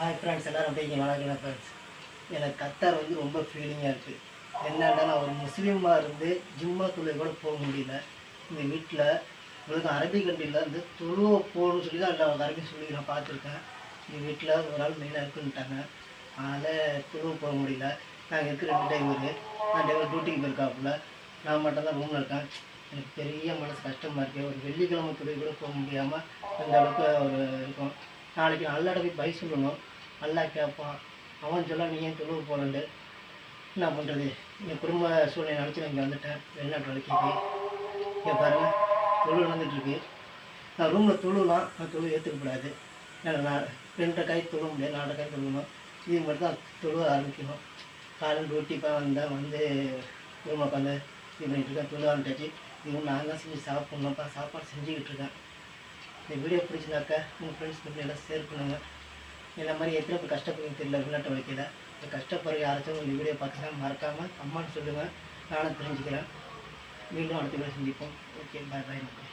Hi friends எல்லோரும் அப்படியே இங்கே வணக்கம் ஃப்ரெண்ட்ஸ் எனக்கு கத்தார் வந்து ரொம்ப ஃபீலிங்காக இருக்குது என்னென்னா நான் ஒரு முஸ்லீமாக இருந்து ஜிம்மா தொழில் கூட போக முடியல. இந்த வீட்டில் உங்களுக்கு அரபி கண்ட்ரியில் இருந்து தொழுவ போகணும்னு சொல்லி தான் நான் அரபி சொல்லி நான் பார்த்துருக்கேன். எங்கள் வீட்டில் ஒரு ஆள் மெயினாக இருக்குன்ட்டாங்க அதனால் தொழுவ போக முடியல. நாங்கள் இருக்கிற ரெண்டு டைவரு நான் டிரைவர் டியூட்டிக்கு போயிருக்காப்புல. நான் மட்டும் தான் ரூமில் இருக்கேன். எனக்கு பெரிய மனசு கஷ்டமாக இருக்குது ஒரு வெள்ளிக்கிழமை தொழில் கூட போக முடியாமல் அந்த அளவுக்கு ஒரு இருக்கும். நாளைக்கு நல்ல இடத்துக்கு பை சொல்லணும். நல்லா கேட்பான். அவன் சொல்ல நீ ஏன் தொழுவு போகலண்டு என்ன பண்ணுறது என் குடும்ப சூழ்நிலை நினச்சி நான் இங்கே வந்துட்டேன். வெளிநாட்டு வேலைக்கு ஏன் பாருங்கள் தொழு நடந்துட்டுருக்கு நான் ரூமில் தொழுலாம் நான் தொழு ஏற்றுக்கக்கூடாது ஏன்னா நான் ரெண்டரை காய் தொழ முடியாது நாலரை காய் தொழுணும் இது மட்டும் தான் தொழுவ ஆரம்பிக்கணும். காலையில் டியூட்டி வந்தால் வந்தேன் வந்து ரூமில் உட்காந்து இது பண்ணிட்டு இருக்கேன். தொழு ஆரம்பிச்சாச்சு. இதுவும் நான் தான் செஞ்சு சாப்பிட்ணும்ப்பா. சாப்பாடு செஞ்சுக்கிட்டு இருக்கேன். இந்த வீடியோ பிடிச்சிருந்தாக்கா உங்கள் ஃப்ரெண்ட்ஸ் பண்ணி எல்லாம் ஷேர் பண்ணுங்கள் இந்த மாதிரி எத்தனை பேர் கஷ்டப்படுங்க தெரியல வெளிநாட்டு வைக்கல இந்த கஷ்டப்படுற யாராச்சும் இந்த வீடியோ பார்த்தீங்கன்னா மறக்காமல் அம்மான்னு சொல்லுங்கள் நானும் தெரிஞ்சுக்கிறேன். மீண்டும் அடுத்த வீடியோ சந்திப்போம். ஓகே பாய் பாய் நன்றி